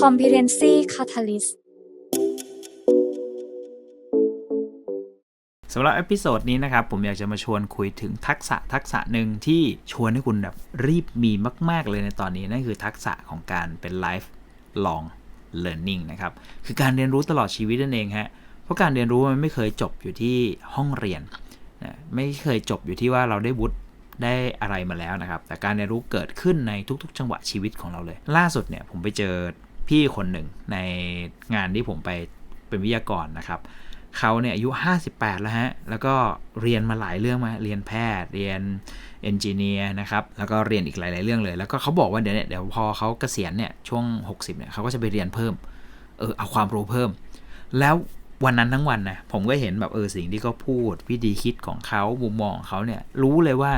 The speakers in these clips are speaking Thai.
Competency Catalyst สำหรับเอพิโซดนี้นะครับ ผมอยากจะมาชวนคุยถึงทักษะทักษะหนึ่งที่ชวนให้คุณแบบรีบมีมาก ๆ เลยในตอนนี้ นั่นคือทักษะของการเป็น life long learning นะครับ คือการเรียนรู้ตลอดชีวิตนั่นเองฮะเพราะการเรียนรู้มันไม่เคยจบอยู่ที่ห้องเรียนนะไม่เคยจบอยู่ที่ว่าเราได้วุฒิ ได้อะไรมาแล้วนะครับ แต่การเรียนรู้เกิดขึ้นในทุกๆ จังหวะชีวิตของเราเลย ล่าสุดเนี่ยผมไปเจอพี่คนหนึ่งในงานที่ผมไปเป็นวิทยากรนะครับเขาเนี่ยอายุ 58 แล้วฮะ แล้วก็เรียนมาหลายเรื่องมา เรียนแพทย์ เรียนเอนจิเนียร์นะครับ แล้วก็เรียนอีกหลาย ๆ เรื่องเลย แล้วก็เขาบอกว่าเดี๋ยวเนี่ยเดี๋ยวพอเขาเกษียณเนี่ยช่วง 60 เนี่ยเขาก็จะไปเรียนเพิ่ม เออเอาความรู้เพิ่ม แล้ววันนั้นทั้งวันนะผมก็เห็นแบบเออสิ่งที่เขาพูด วิธีคิดของเขามุมมองของเขาเนี่ยรู้เลยว่า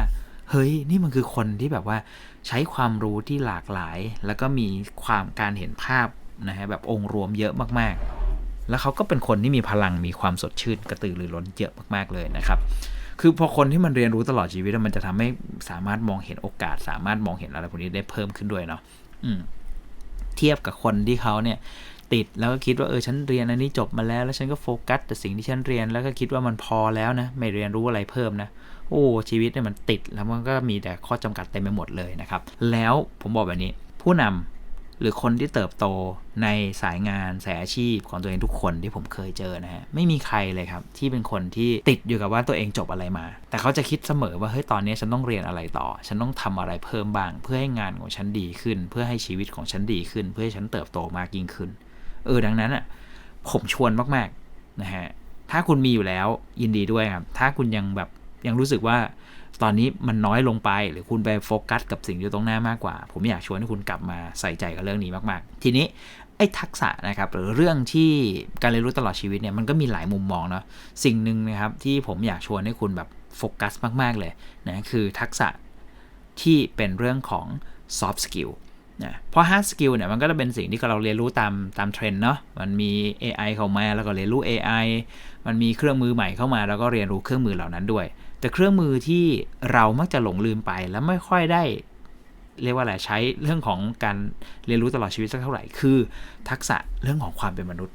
เฮ้ยนี่มันคือคนที่แบบว่าใช้ความรู้ที่หลากหลาย แล้วก็มีความการเห็นภาพนะฮะแบบองค์รวมเยอะมากๆ แล้วเขาก็เป็นคนที่มีพลังมีความสดชื่นกระตือรือร้นเยอะมากๆเลยนะครับ คือพอคนที่มันเรียนรู้ตลอดชีวิตมันจะทำให้สามารถมองเห็นโอกาส สามารถมองเห็นอะไรพวกนี้ได้เพิ่มขึ้นด้วยเนาะอืมเทียบกับคนที่เขาเนี่ย ติด แล้วก็คิดว่าเออฉันเรียนอันนี้จบมาแล้ว แล้วฉันก็โฟกัสแต่สิ่งที่ฉันเรียนแล้วก็คิดว่ามันพอแล้วนะไม่เรียนรู้อะไรเพิ่มนะโอ้ชีวิตเนี่ยมันติดแล้วมันก็มีแต่ข้อจำกัดเต็มไปหมดเลยนะครับ แล้วผมบอกแบบนี้ ผู้นำหรือคนที่เติบโตในสายงานสายอาชีพของตัวเองทุกคนที่ผมเคยเจอนะฮะไม่มีใครเลยครับ ที่เป็นคนที่ติดอยู่กับว่าตัวเองจบอะไรมา แต่เขาจะคิดเสมอว่าเฮ้ยตอนนี้ฉันต้องเรียนอะไรต่อ ฉันต้องทำอะไรเพิ่มบ้าง เพื่อให้งานของฉันดีขึ้น เพื่อให้ชีวิตของฉันดีขึ้น เพื่อให้ฉันเติบโตมากยิ่งขึ้น เออดังนั้นอะผมชวนมากๆนะฮะถ้าคุณมีอยู่แล้วยินดีด้วยครับ ถ้าคุณยังแบบยังรู้สึกว่าตอนนี้มันน้อยลงไปหรือคุณไปโฟกัสกับสิ่งที่ตรงหน้ามากกว่า ผมอยากชวนให้คุณกลับมาใส่ใจกับเรื่องนี้มากๆ ทีนี้ไอ้ทักษะนะครับหรือเรื่องที่การเรียนรู้ตลอดชีวิตเนี่ยมันก็มีหลายมุมมองเนาะสิ่งหนึ่งนะครับที่ผมอยากชวนให้คุณแบบโฟกัสมาก ๆ เลยนะคือทักษะที่เป็นเรื่องของ soft skill นะเพราะ hard skill เนี่ยมันก็จะเป็นสิ่งที่เราเรียนรู้ตามตามเทรนด์เนาะมันมี AI เข้ามาแล้วก็เรียนรู้ AI มันมีเครื่องมือใหม่เข้ามา แล้วก็เรียนรู้เครื่องมือเหล่านั้นด้วย แต่เครื่องมือที่เรามักจะหลงลืมไปแล้วไม่ค่อยได้ เรียกว่าอะไรใช้เรื่องของการเรียนรู้ตลอดชีวิตสักเท่าไหร่คือ ทักษะเรื่องของความเป็นมนุษย์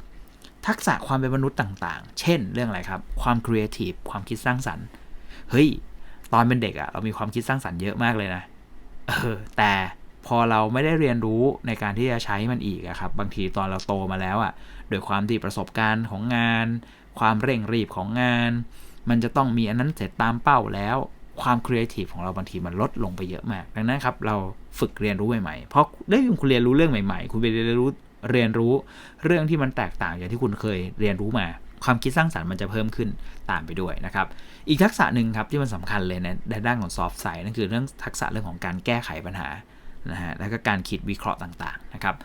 ทักษะความเป็นมนุษย์ต่างๆ เช่น เรื่องอะไรครับ ความครีเอทีฟความคิดสร้างสรรค์เฮ้ยตอนเป็นเด็กอะเรามีความคิดสร้างสรรค์เยอะมากเลยนะเออแต่ พอเราไม่ได้เรียนรู้ในการที่จะใช้มันอีกอะครับ บางทีตอนเราโตมาแล้วอะโดยความที่ประสบการณ์ของงาน ความเร่งรีบของงาน มันจะต้องมีอันนั้นเสร็จตามเป้าแล้วความครีเอทีฟของเราบางทีมันลดลงไปเยอะมาก ดังนั้นครับเราฝึกเรียนรู้ใหม่ๆ เพราะได้คุณเรียนรู้เรื่องใหม่ๆ คุณไปเรียนรู้เรียนรู้เรื่องที่มันแตกต่างจากที่คุณเคยเรียนรู้มา ความคิดสร้างสรรค์มันจะเพิ่มขึ้นตามไปด้วยนะครับ อีกทักษะหนึ่งครับที่มันสำคัญเลยในด้านของซอฟต์ไซน์นั่นคือเรื่องทักษะเรื่องของการแก้ไขปัญหา นะฮะแล้วก็การคิดวิเคราะห์ต่างๆนะครับ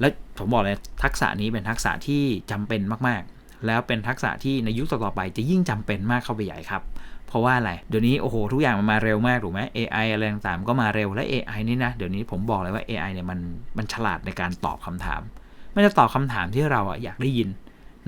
และผมบอกเลยทักษะนี้เป็นทักษะที่จำเป็นมากๆ แล้วเป็นทักษะที่ในยุคต่อๆไปจะยิ่งจำเป็นมากเข้าไปใหญ่ครับ เพราะว่าอะไร เดี๋ยวนี้โอ้โหทุกอย่างมันมาเร็วมากถูกไหม AI อะไรต่างๆก็มาเร็วและ AI นี่นะเดี๋ยวนี้ผมบอกเลยว่า AI เนี่ยมันมันฉลาดในการตอบคำถาม มันจะตอบคำถามที่เราอะอยากได้ยิน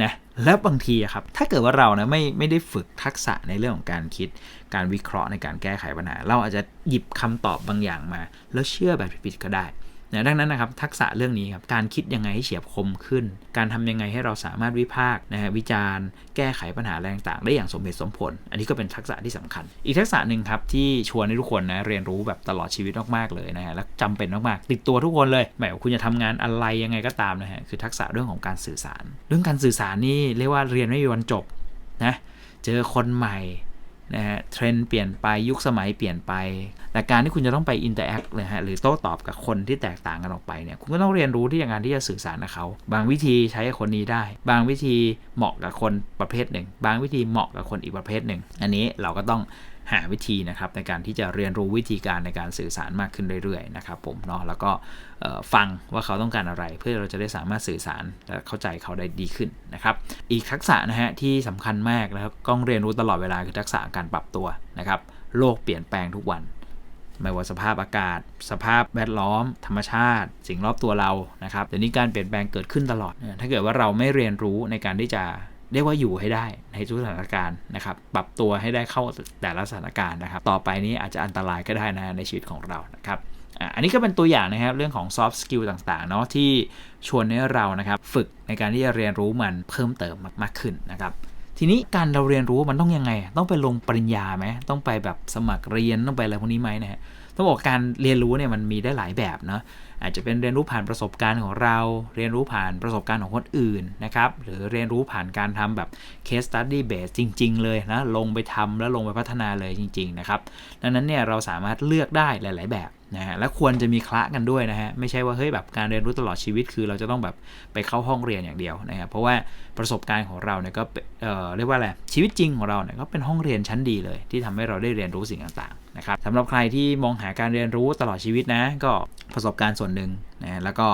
นะแล้วบางทีครับถ้าเกิดว่าเรานะไม่ไม่ได้ฝึกทักษะในเรื่องของการคิด การวิเคราะห์ในการแก้ไขปัญหา เราอาจจะหยิบคำตอบบางอย่างมา แล้วเชื่อแบบผิดๆก็ได้ นะดังนั้นนะครับทักษะเรื่องนี้ครับการคิดยังไงให้เฉียบคมขึ้น การทำยังไงให้เราสามารถวิพากษ์นะฮะวิจารณ์ แก้ไขปัญหาอะไรต่างได้อย่างสมเหตุสมผล อันนี้ก็เป็นทักษะที่สำคัญ อีกทักษะหนึ่งครับที่ชวนให้ทุกคนนะเรียนรู้แบบตลอดชีวิตมากๆเลยนะฮะและจำเป็นมากๆติดตัวทุกคนเลยไม่ว่าคุณจะทำงานอะไรยังไงก็ตามนะฮะคือทักษะเรื่องของการสื่อสาร เรื่องการสื่อสารนี่เรียกว่าเรียนไม่มีวันจบนะเจอคนใหม่ นะฮะเทรนด์เปลี่ยนไปยุคสมัยเปลี่ยนไป แต่การที่คุณจะต้องไปอินเตอร์แอคเลยฮะหรือโต้ตอบกับคนที่แตกต่างกันออกไปเนี่ยคุณก็ต้องเรียนรู้ที่อย่างการที่จะสื่อสารกับเขาบางวิธีใช้กับคนนี้ได้ บางวิธีเหมาะกับคนประเภทหนึ่ง บางวิธีเหมาะกับคนอีกประเภทหนึ่ง อันนี้เราก็ต้อง หาวิธีนะครับในการที่จะเรียนรู้วิธีการในการสื่อสารมากขึ้นเรื่อยๆนะครับผมเนาะแล้วก็ฟังว่าเขาต้องการอะไร เพื่อเราจะได้สามารถสื่อสารและเข้าใจเขาได้ดีขึ้นนะครับอีกทักษะนะฮะที่สำคัญมากแล้วต้องเรียนรู้ตลอดเวลาคือทักษะการปรับตัวนะครับโลกเปลี่ยนแปลงทุกวันไม่ว่าสภาพอากาศ สภาพแวดล้อม ธรรมชาติ สิ่งรอบตัวเรานะครับเดี๋ยวนี้การเปลี่ยนแปลงเกิดขึ้นตลอด ถ้าเกิดว่าเราไม่เรียนรู้ในการที่จะ เรียกว่าอยู่ให้ได้ในทุกสถานการณ์นะครับปรับตัวให้ได้เข้าแต่ละสถานการณ์นะครับ ต่อไปนี้อาจจะอันตรายก็ได้นะในชีวิตของเรานะครับอันนี้ก็เป็นตัวอย่างนะครับเรื่องของ soft skill ต่างๆเนาะที่ชวนให้เรานะครับฝึกในการที่จะเรียนรู้มันเพิ่มเติมมากๆขึ้นนะครับทีนี้การเราเรียนรู้มันต้องยังไง ต้องไปลงปริญญาไหมต้องไปแบบสมัครเรียนต้องไปอะไรพวกนี้ไหมนะฮะ ต้องบอกการเรียนรู้เนี่ยมันมีได้หลายแบบเนาะอาจจะเป็นเรียนรู้ผ่านประสบการณ์ของเรา เรียนรู้ผ่านประสบการณ์ของคนอื่นนะครับ หรือเรียนรู้ผ่านการทำแบบ case study base จริง ๆ เลยนะ ลงไปทำแล้วลงไปพัฒนาเลยจริง ๆ นะครับ ดังนั้นเนี่ยเราสามารถเลือกได้หลาย ๆ แบบ นะฮะและควรจะมีคละกันด้วยนะฮะไม่ใช่ว่าเฮ้ยแบบการเรียนรู้ตลอดชีวิตคือ เราจะต้องแบบไปเข้าห้องเรียนอย่างเดียวนะครับเพราะว่าประสบการณ์ของเราเนี่ยก็เเอ่อเรียกว่าอะไรชีวิตจริงของเราเนี่ยก็เป็นห้องเรียนชั้นดีเลย ที่ทำให้เราได้เรียนรู้สิ่งต่างๆนะครับสำหรับใครที่มองหาการเรียนรู้ตลอดชีวิตนะก็ประสบการณ์ส่วนหนึ่งนะแล้วก็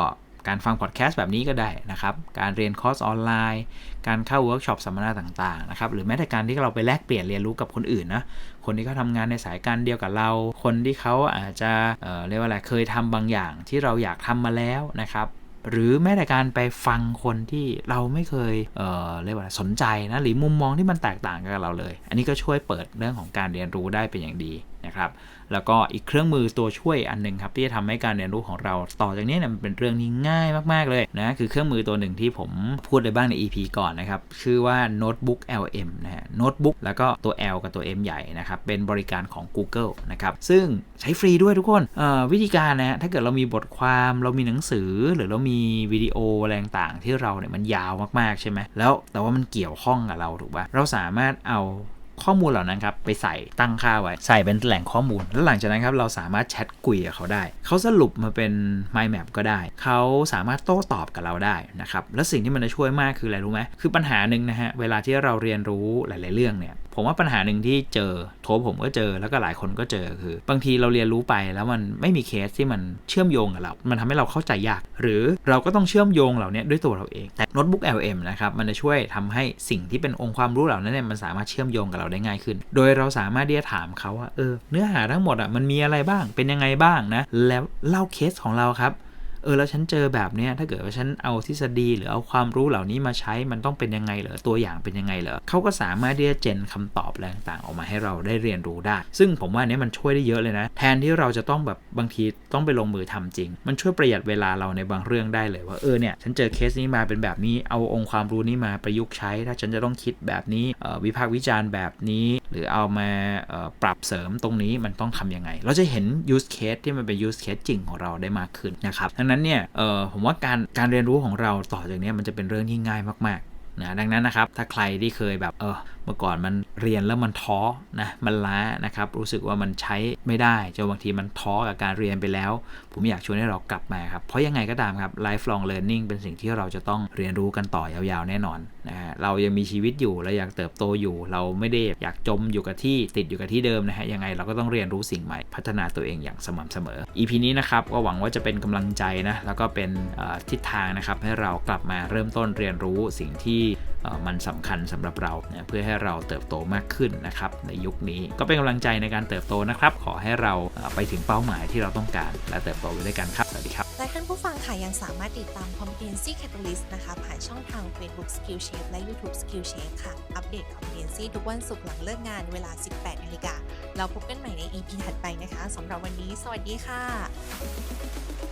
การฟังพอดแคสต์แบบนี้ก็ได้นะครับ การเรียนคอร์สออนไลน์ การเข้าเวิร์กช็อปสัมมนาต่างๆนะครับ หรือแม้แต่การที่เราไปแลกเปลี่ยนเรียนรู้กับคนอื่นนะ คนที่เขาทำงานในสายการเดียวกับเรา คนที่เขาอาจจะเเรียกว่าอะไร เคยทำบางอย่างที่เราอยากทำมาแล้วนะครับ หรือแม้แต่การไปฟังคนที่เราไม่เคยเเรียกว่าอะไรสนใจนะ หรือมุมมองที่มันแตกต่างกับเราเลย อันนี้ก็ช่วยเปิดเรื่องของการเรียนรู้ได้เป็นอย่างดี นะครับแล้วก็อีกเครื่องมือตัวช่วยอันหนึ่งครับที่จะทำให้การเรียนรู้ของเราต่อจากนี้เนี่ยมันเป็นเรื่องที่ง่ายมากๆเลยนะคือเครื่องมือตัวหนึ่งที่ผมพูดไปบ้างใน EP ก่อนนะครับชื่อว่า Notebook LM นะฮะ Notebook แล้วก็ตัว L กับตัว M ใหญ่นะครับเป็นบริการของ Google นะครับซึ่งใช้ฟรีด้วยทุกคนวิธีการนะฮะถ้าเกิดเรามีบทความเรามีหนังสือหรือเรามีวิดีโออะไรต่างๆ ที่เราเนี่ยมันยาวมากๆใช่ไหมแล้วแต่ว่ามันเกี่ยวข้องกับเราถูกปะเราสามารถเอา ข้อมูลเหล่านั้นครับไปใส่ตั้งค่าไว้ ใส่เป็นแหล่งข้อมูล แล้วหลังจากนั้นครับเราสามารถแชทคุยกับเขาได้ เขาสรุปมาเป็น mind map ก็ได้ เขาสามารถโต้ตอบกับเราได้นะครับ และสิ่งที่มันจะช่วยมากคืออะไรรู้ไหมคือปัญหาหนึ่งนะฮะเวลาที่เราเรียนรู้หลาย ๆ เรื่องเนี่ยผมว่าปัญหาหนึ่งที่เจอโทรผมก็เจอแล้วก็หลายคนก็เจอคือ บางทีเราเรียนรู้ไปแล้วมันไม่มีเคสที่มันเชื่อมโยงกับเรา มันทำให้เราเข้าใจยาก หรือเราก็ต้องเชื่อมโยงเหล่านี้ด้วยตัวเราเอง แต่โน้ตบุ๊ก LM นะครับมันจะช่วยทำให้สิ่งที่เป็นองค์ความรู้เหล่านั้นเนี่ยมันสามารถเชื่อมโยงกับเราได้ง่ายขึ้น โดยเราสามารถที่จะถามเขาว่าเออเนื้อหาทั้งหมดอะมันมีอะไรบ้างเป็นยังไงบ้างนะแล้วเล่าเคสของเราครับ เออแล้วฉันเจอแบบเนี้ยถ้าเกิดว่าฉันเอาทฤษฎีหรือเอาความรู้เหล่านี้มาใช้มันต้องเป็นยังไงเหรอตัวอย่างเป็นยังไงเหรอเขาก็สามารถที่จะเจนคำตอบอะไรต่างออกมาให้เราได้เรียนรู้ได้ ซึ่งผมว่าอันเนี้ยมันช่วยได้เยอะเลยนะ แทนที่เราจะต้องแบบบางทีต้องไปลงมือทำจริง มันช่วยประหยัดเวลาเราในบางเรื่องได้เลยว่าเออเนี่ยฉันเจอเคสนี้มาเป็นแบบนี้เอาองค์ความรู้นี้มาประยุกต์ใช้ ถ้าฉันจะต้องคิดแบบนี้วิพากษ์วิจารณ์แบบนี้ หรือเอามาปรับเสริมตรงนี้มันต้องทำยังไง เราจะเห็น use case ที่มันเป็น use case จริงของเราได้มากขึ้นนะครับดังนั้นเนี่ยเออผมว่าการการเรียนรู้ของเราต่อจากนี้มันจะเป็นเรื่องที่ง่ายมากๆนะดังนั้นนะครับถ้าใครที่เคยแบบเออเมื่อก่อนมันเรียนแล้วมันท้อนะมันล้านะครับ รู้สึกว่ามันใช้ไม่ได้จนบางทีมันท้อกับการเรียนไปแล้ว ผมอยากชวนให้เรากลับมาครับ เพราะยังไงก็ตามครับ lifelong learning เป็นสิ่งที่เราจะต้องเรียนรู้กันต่อยาวๆแน่นอนนะฮะเรายังมีชีวิตอยู่เราอยากเติบโตอยู่ เราไม่ได้อยากจมอยู่กับที่ติดอยู่กับที่เดิมนะฮะยังไงเราก็ต้องเรียนรู้สิ่งใหม่พัฒนาตัวเองอย่างสม่ำเสมอ EP นี้นะครับก็หวังว่าจะเป็นกำลังใจนะแล้วก็เป็นทิศทางนะครับให้เรากลับมาเริ่มต้นเรียนรู้สิ่งที่มันสำคัญสำหรับเราเพื่อใให้เราเติบโตมากขึ้นนะครับในยุคนี้ก็เป็นกำลังใจในการเติบโตนะครับ ขอให้เราไปถึงเป้าหมายที่เราต้องการ และเติบโตไปด้วยกันครับ สวัสดีครับ และท่านผู้ฟังค่ะยังสามารถติดตาม Competency Catalyst นะคะ ผ่านช่องทาง Facebook Skillshare และ YouTube Skillshare ค่ะ อัปเดต Competency ทุกวันศุกร์หลังเลิกงานเวลา 18นาฬิกาเราพบกันใหม่ใน EP ถัดไปนะคะสำหรับวันนี้ สวัสดีค่ะ